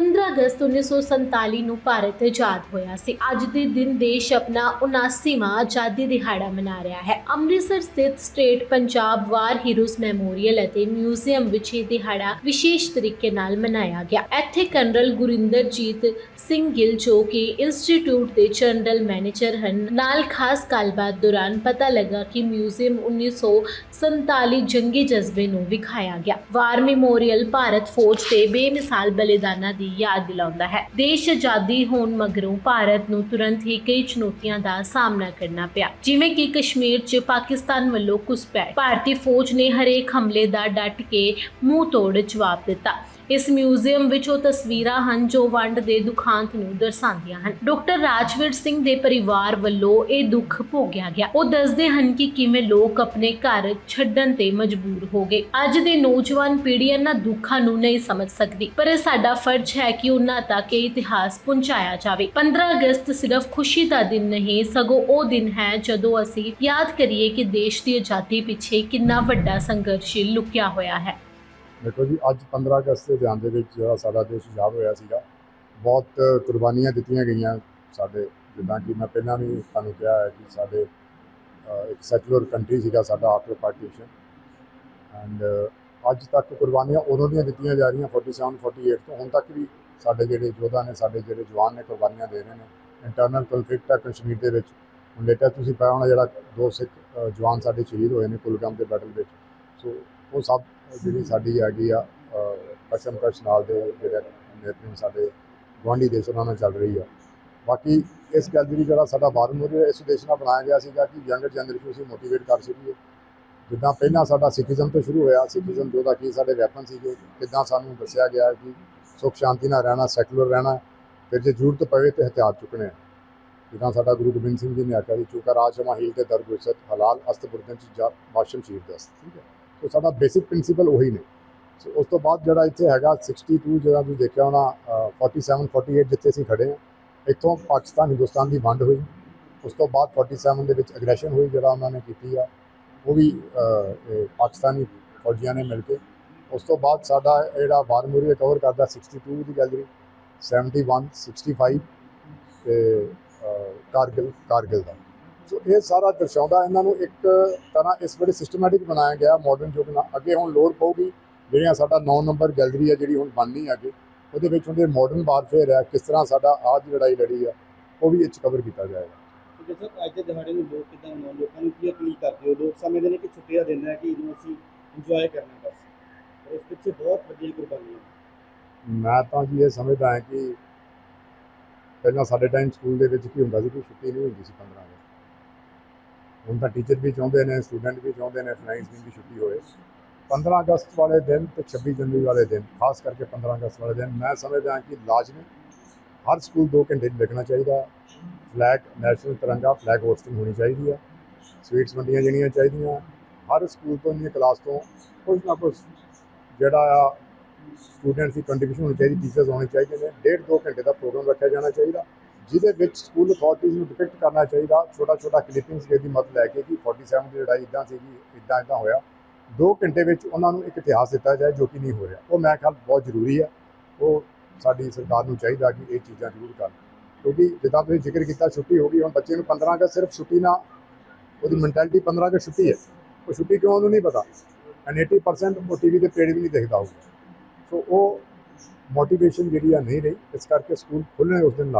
15 ਅਗਸਤ 1947 ਨੂੰ ਭਾਰਤ ਆਜ਼ਾਦ ਹੋਇਆ ਸੀ। ਅੱਜ ਦੇ ਦਿਨ ਦੇਸ਼ ਆਪਣਾ 79ਵਾਂ ਆਜ਼ਾਦੀ ਦਿਹਾੜਾ ਮਨਾ ਰਿਹਾ ਹੈ। ਅੰਮ੍ਰਿਤਸਰ ਸਥਿਤ state Punjab war heroes memorial ਅਤੇ ਮਿਊਜ਼ੀਅਮ ਵਿੱਚ ਇਹ ਦਿਹਾੜਾ ਵਿਸ਼ੇਸ਼ ਤਰੀਕੇ ਨਾਲ ਮਨਾਇਆ ਗਿਆ। ਇੱਥੇ ਕਰਨਲ ਗੁਰਿੰਦਰਜੀਤ ਸਿੰਘ ਗਿੱਲ, ਜੋ ਕਿ ਇੰਸਟੀਚਿਊਟ ਦੇ ਜਨਰਲ ਮੈਨੇਜਰ ਹਨ, ਨਾਲ ਖਾਸ ਗੱਲਬਾਤ ਦੌਰਾਨ ਪਤਾ ਲੱਗਾ ਕਿ ਮਿਊਜ਼ੀਅਮ 1947 ਜੰਗੀ ਜਜ਼ਬੇ ਨੂੰ ਵਿਖਾਇਆ ਗਿਆ। ਵਾਰ ਮੈਮੋਰੀਅਲ ਭਾਰਤ ਫੌਜ ਦੇ ਬੇਮਿਸਾਲ ਬਲੀਦਾਨਾਂ ਦੀ ਯਾਦ ਦਿਲਾਉਂਦਾ ਹੈ। ਦੇਸ਼ ਆਜ਼ਾਦੀ ਹੋਣ ਮਗਰੋਂ ਭਾਰਤ ਨੂੰ ਤੁਰੰਤ ਹੀ ਕਈ ਚੁਣੌਤੀਆਂ ਦਾ ਸਾਹਮਣਾ ਕਰਨਾ ਪਿਆ। ਜਿਵੇਂ ਕਿ ਕਸ਼ਮੀਰ 'ਚ ਪਾਕਿਸਤਾਨ ਵੱਲੋਂ ਘੁਸਪੈਠ ਭਾਰਤੀ ਫੌਜ ਨੇ ਹਰੇਕ ਹਮਲੇ ਦਾ ਡਟ ਕੇ ਮੂੰਹ ਤੋੜ ਜਵਾਬ ਦਿੱਤਾ। ਇਸ ਮਿਊਜ਼ੀਅਮ ਵਿੱਚ ਉਹ ਤਸਵੀਰਾਂ ਹਨ ਜੋ ਵੰਡ ਦੇ ਦੁਖਾਂਤ ਨੂੰ ਦਰਸਾਉਂਦੀਆਂ ਹਨ। ਡਾਕਟਰ ਰਾਜਵੀਰ ਸਿੰਘ ਦੇ ਪਰਿਵਾਰ ਵੱਲੋਂ ਇਹ ਦੁੱਖ ਭੋਗਿਆ ਗਿਆ। ਉਹ ਦੱਸਦੇ ਹਨ ਕਿ ਕਿਵੇਂ ਲੋਕ ਆਪਣੇ ਘਰ ਛੱਡਣ ਤੇ ਮਜਬੂਰ ਹੋ ਗਏ। ਅੱਜ ਦੇ ਨੌਜਵਾਨ ਪੀੜ੍ਹੀ ਇਹਨਾਂ ਦੁੱਖਾਂ ਨੂੰ ਨਹੀਂ ਸਮਝ ਸਕਦੀ, ਪਰ ਇਹ ਸਾਡਾ ਫਰਜ਼ ਹੈ ਕਿ ਉਹਨਾਂ ਤੱਕ ਇਹ ਇਤਿਹਾਸ ਪਹੁੰਚਾਇਆ ਜਾਵੇ। 15 ਅਗਸਤ ਸਿਰਫ ਖੁਸ਼ੀ ਦਾ ਦਿਨ ਨਹੀਂ, ਸਗੋਂ ਉਹ ਦਿਨ ਹੈ ਜਦੋਂ ਅਸੀਂ ਯਾਦ ਕਰੀਏ ਕਿ ਦੇਸ਼ ਦੀ ਆਜ਼ਾਦੀ ਪਿੱਛੇ ਕਿੰਨਾ ਵੱਡਾ ਸੰਘਰਸ਼ ਲੁਕਿਆ ਹੋਇਆ ਹੈ। ਦੇਖੋ ਜੀ, ਅੱਜ 15 ਅਗਸਤ ਦੇ ਧਿਆਨ ਦੇ ਵਿੱਚ ਜਿਹੜਾ ਸਾਡਾ ਦੇਸ਼ ਆਜ਼ਾਦ ਹੋਇਆ ਸੀਗਾ, ਬਹੁਤ ਕੁਰਬਾਨੀਆਂ ਦਿੱਤੀਆਂ ਗਈਆਂ ਸਾਡੇ, ਜਿੱਦਾਂ ਕਿ ਮੈਂ ਪਹਿਲਾਂ ਵੀ ਤੁਹਾਨੂੰ ਕਿਹਾ ਹੈ ਕਿ ਸਾਡੇ ਇੱਕ ਸੈਕੂਲਰ ਕੰਟਰੀ ਸੀਗਾ ਸਾਡਾ ਆਫਟਰ ਪਾਰਟੀਸ਼ਨ ਐਂਡ ਅੱਜ ਤੱਕ ਕੁਰਬਾਨੀਆਂ ਉਦੋਂ ਦੀਆਂ ਦਿੱਤੀਆਂ ਜਾ ਰਹੀਆਂ 47 48 ਤੋਂ, ਹੁਣ ਤੱਕ ਵੀ ਸਾਡੇ ਜਿਹੜੇ ਯੋਧਾ ਨੇ, ਸਾਡੇ ਜਿਹੜੇ ਜਵਾਨ ਨੇ ਕੁਰਬਾਨੀਆਂ ਦੇ ਰਹੇ ਨੇ। ਇੰਟਰਨਲ ਕਨਫਲਿਕਟ ਆ ਕਸ਼ਮੀਰ ਦੇ ਵਿੱਚ। ਹੁਣ ਲੇਟੈਸਟ ਤੁਸੀਂ ਪਾਇਆ ਹੋਣਾ ਜਿਹੜਾ ਦੋ ਸਿੱਖ ਜਵਾਨ ਸਾਡੇ ਸ਼ਹੀਦ ਹੋਏ ਨੇ ਕੁਲਗਾਮ ਦੇ ਬੈਟਲ ਵਿੱਚ। ਸੋ ਉਹ ਸਭ ਜਿਹੜੀ ਸਾਡੀ ਹੈਗੀ ਆ ਅ, ਕਸ਼ ਨਾਲ ਦੇ ਜਿਹੜੇ ਨੇਤਨ ਸਾਡੇ ਗੁਆਂਢੀ ਦੇਸ਼ ਉਹਨਾਂ ਨਾਲ ਚੱਲ ਰਹੀ ਆ। ਬਾਕੀ ਇਸ ਗੈਲਰੀ ਜਿਹੜਾ ਸਾਡਾ ਬਾਰਮੂਰ ਇਸ ਦੇਸ਼ ਨਾਲ ਬਣਾਇਆ ਗਿਆ ਸੀਗਾ ਕਿ ਯੰਗਰ ਜਨਰੇਸ਼ਨ ਨੂੰ ਮੋਟੀਵੇਟ ਕਰ ਸਕੀਏ। ਜਿੱਦਾਂ ਪਹਿਲਾਂ ਸਾਡਾ ਸਿੱਖੀਜ਼ਮ ਤੋਂ ਸ਼ੁਰੂ ਹੋਇਆ ਸਿੱਖੀਜ਼ਮ ਜੋ ਦਾ ਕੀ ਸਾਡੇ ਵੈਪਨ ਸੀਗੇ ਕਿੱਦਾਂ ਸਾਨੂੰ ਦੱਸਿਆ ਗਿਆ ਕਿ ਸੁਖ ਸ਼ਾਂਤੀ ਨਾਲ ਰਹਿਣਾ ਸੈਕੂਲਰ ਰਹਿਣਾ ਫਿਰ ਜੇ ਜ਼ਰੂਰਤ ਪਵੇ ਤੇ ਹਥਿਆਰ ਚੁੱਕਣੇ। ਆ। ਜਿੱਦਾਂ ਸਾਡਾ ਗੁਰੂ ਗੋਬਿੰਦ ਸਿੰਘ ਜੀ ਨੇ ਆਖਿਆ ਜੀ ਚੂਕਾ ਰਾਜ ਸ਼ਮਾ ਹੀਲ ਤੇ ਦਰ ਹਲਾਲ ਅਸਤ ਬੁਰਦਨ ਚ ਜਾ ਵਾਸ਼ਮ ਸ਼ੀਰ ਦਸਤ। ਠੀਕ ਹੈ। ਸੋ ਸਾਡਾ ਬੇਸਿਕ ਪ੍ਰਿੰਸੀਪਲ ਉਹੀ ਨੇ। ਸੋ ਉਸ ਤੋਂ ਬਾਅਦ ਜਿਹੜਾ ਇੱਥੇ ਹੈਗਾ 62 ਜਿਹੜਾ ਤੁਸੀਂ ਦੇਖਿਆ ਹੋਣਾ ਅ, 47 48 ਜਿੱਥੇ ਅਸੀਂ ਖੜੇ ਹਾਂ ਇੱਥੋਂ ਪਾਕਿਸਤਾਨ ਹਿੰਦੁਸਤਾਨ ਦੀ ਵੰਡ ਹੋਈ। ਉਸ ਤੋਂ ਬਾਅਦ 47 ਦੇ ਵਿੱਚ ਐਗਰੈਸ਼ਨ ਹੋਈ ਜਿਹੜਾ ਉਹਨਾਂ ਨੇ ਕੀਤੀ ਆ। ਉਹ ਵੀ ਇਹ ਪਾਕਿਸਤਾਨੀ ਫੌਜੀਆਂ ਨੇ ਮਿਲ ਕੇ। ਉਸ ਤੋਂ ਬਾਅਦ ਸਾਡਾ ਜਿਹੜਾ ਵਾਰਮੂਰੀ ਕਵਰ ਕਰਦਾ 62 ਦੀ ਗੈਲਰੀ 71 65 ਤੇ ਅ, ਕਾਰਗਿਲ ਕਾਰਗਿਲ ਦਾ। ਸੋ ਇਹ ਸਾਰਾ ਦਰਸਾਉਂਦਾ ਇਹਨਾਂ ਨੂੰ ਇੱਕ ਤਰ੍ਹਾਂ ਇਸ ਵੇਲੇ ਸਿਸਟਮੈਟਿਕ ਬਣਾਇਆ ਗਿਆ ਮਾਡਰਨ ਯੁੱਗ ਨਾਲ। ਅੱਗੇ ਹੁਣ ਲੋੜ ਪਊਗੀ। ਜਿਹੜੀਆਂ ਸਾਡਾ 9 ਨੰਬਰ ਗੈਲਰੀ ਹੈ ਜਿਹੜੀ ਹੁਣ ਬਣਨੀ ਹੈ ਅੱਗੇ ਉਹਦੇ ਵਿੱਚ ਉਹਦੇ ਮਾਡਰਨ ਵਾਰਫੇਅਰ ਹੈ ਕਿਸ ਤਰ੍ਹਾਂ ਸਾਡਾ ਆਜ ਲੜਾਈ ਲੜੀ ਆ ਉਹ ਵੀ ਇਹ 'ਚ ਕਵਰ ਕੀਤਾ ਜਾਏਗਾ। ਤੇ ਸਰ ਅੱਜ ਦੇ ਦਿਹਾੜੇ ਨੂੰ ਲੋਕ ਕਿਦਾਂ ਮਨਾਉਣ ਲੋਕਾਂ ਨੂੰ ਕੀ ਅਪੀਲ ਕਰਦੇ ਹੋ? ਲੋਕ ਸਮਝਦੇ ਨੇ ਕਿ ਛੁੱਟੀਆਂ ਦਿਨ ਹੈ ਕਿ ਇਹਨੂੰ ਅਸੀਂ ਇੰਜੋਏ ਕਰਨਾ ਬਸ? ਪਰ ਇਸ ਪਿੱਛੇ ਬਹੁਤ ਵੱਡੀਆਂ ਕੁਰਬਾਨੀਆਂ ਮੈਂ ਤਾਂ ਜੀ ਇਹ ਸਮਝਦਾ ਹਾਂ ਕਿ ਪਹਿਲਾਂ ਸਾਡੇ ਟਾਈਮ ਸਕੂਲ ਦੇ ਵਿੱਚ ਕੀ ਹੁੰਦਾ ਸੀ ਕਿ ਛੁੱਟੀ ਨਹੀਂ ਹੁੰਦੀ ਸੀ 15 ਅਗਸਤ ਹੁਣ ਤਾਂ ਟੀਚਰ ਵੀ ਚਾਹੁੰਦੇ ਨੇ ਸਟੂਡੈਂਟ ਵੀ ਚਾਹੁੰਦੇ ਨੇ ਫਲਾਈਂਗ ਦਿਨ ਦੀ ਛੁੱਟੀ ਹੋਏ। 15 ਅਗਸਤ ਵਾਲੇ ਦਿਨ ਤੇ 26 ਜਨਵਰੀ ਵਾਲੇ ਦਿਨ, ਖਾਸ ਕਰਕੇ 15 ਅਗਸਤ ਵਾਲੇ ਦਿਨ, ਮੈਂ ਸਮਝਦਾ ਕਿ ਲਾਜ਼ਮੀ ਹਰ ਸਕੂਲ 2 ਘੰਟੇ ਲੱਗਣਾ ਚਾਹੀਦਾ। Flag national Tiranga flag hoisting ਹੋਣੀ ਚਾਹੀਦੀ ਹੈ ਸਵੀਟਸ ਵੰਡੀਆਂ ਜਾਣੀਆਂ ਚਾਹੀਦੀਆਂ। ਹਰ ਸਕੂਲ ਤੋਂ ਨਹੀਂ ਕਲਾਸ ਤੋਂ ਕੁਝ ਨਾ ਕੁਝ ਜਿਹੜਾ ਆ ਸਟੂਡੈਂਟਸ ਦੀ ਕੰਟਰੀਬਿਊਸ਼ਨ ਹੋਣੀ ਚਾਹੀਦੀ ਟੀਚਰਸ ਹੋਣੇ ਚਾਹੀਦੇ ਨੇ। ਡੇਢ ਦੋ ਘੰਟੇ ਦਾ ਪ੍ਰੋਗਰਾਮ ਰੱਖਿਆ ਜਾਣਾ ਚਾਹੀਦਾ। ਜਿਹਦੇ ਵਿੱਚ ਸਕੂਲ ਅਥਾਰਟੀਜ਼ ਨੂੰ ਡਿਪਿਕਟ ਕਰਨਾ ਚਾਹੀਦਾ ਛੋਟਾ ਛੋਟਾ ਕਲਿੱਪਿੰਗਸ ਦੀ ਮਦਦ ਲੈ ਕੇ ਕਿ 47 ਦੀ ਲੜਾਈ ਇਦਾਂ ਸੀਗੀ ਇਦਾਂ ਇਦਾਂ ਹੋਇਆ। ਦੋ ਘੰਟੇ ਵਿੱਚ ਉਹਨਾਂ ਨੂੰ ਇੱਕ ਇਤਿਹਾਸ ਦਿੱਤਾ ਜਾਏ ਜੋ ਕਿ ਨਹੀਂ ਹੋ ਰਿਹਾ। ਉਹ ਮੈਂ ਖਿਆਲ ਬਹੁਤ ਜ਼ਰੂਰੀ ਹੈ। ਉਹ ਸਾਡੀ ਸਰਕਾਰ ਨੂੰ ਚਾਹੀਦਾ ਕਿ ਇਹ ਚੀਜ਼ਾਂ ਜ਼ਰੂਰ ਕਰਨ। ਕਿਉਂਕਿ ਜਿੱਦਾਂ ਤੁਸੀਂ ਜ਼ਿਕਰ ਕੀਤਾ ਛੁੱਟੀ ਹੋ ਗਈ, ਹੁਣ ਬੱਚੇ ਨੂੰ 15 ਅਗਸਤ ਸਿਰਫ ਛੁੱਟੀ ਨਾ, ਉਹਦੀ ਮੈਂਟੈਲਿਟੀ 15 ਅਗਸਤ ਛੁੱਟੀ ਹੈ। ਉਹ ਛੁੱਟੀ ਕਿਉਂ ਉਹਨੂੰ ਨਹੀਂ ਪਤਾ? ਐਂਡ 80% ਉਹ ਟੀਵੀ ਤੇ ਪੇੜ ਵੀ ਨਹੀਂ ਦੇਖਦਾ ਹੋਊਗਾ। ਸੋ ਉਹ ਮੋਟੀਵੇਸ਼ਨ ਜਿਹੜੀ ਆ ਨਹੀਂ ਰਹੀ, ਇਸ ਕਰਕੇ ਸਕੂਲ ਖੁੱਲ੍ਹਣੇ ਉਸ ਦਿਨ ਲਾਜ਼ਮੀ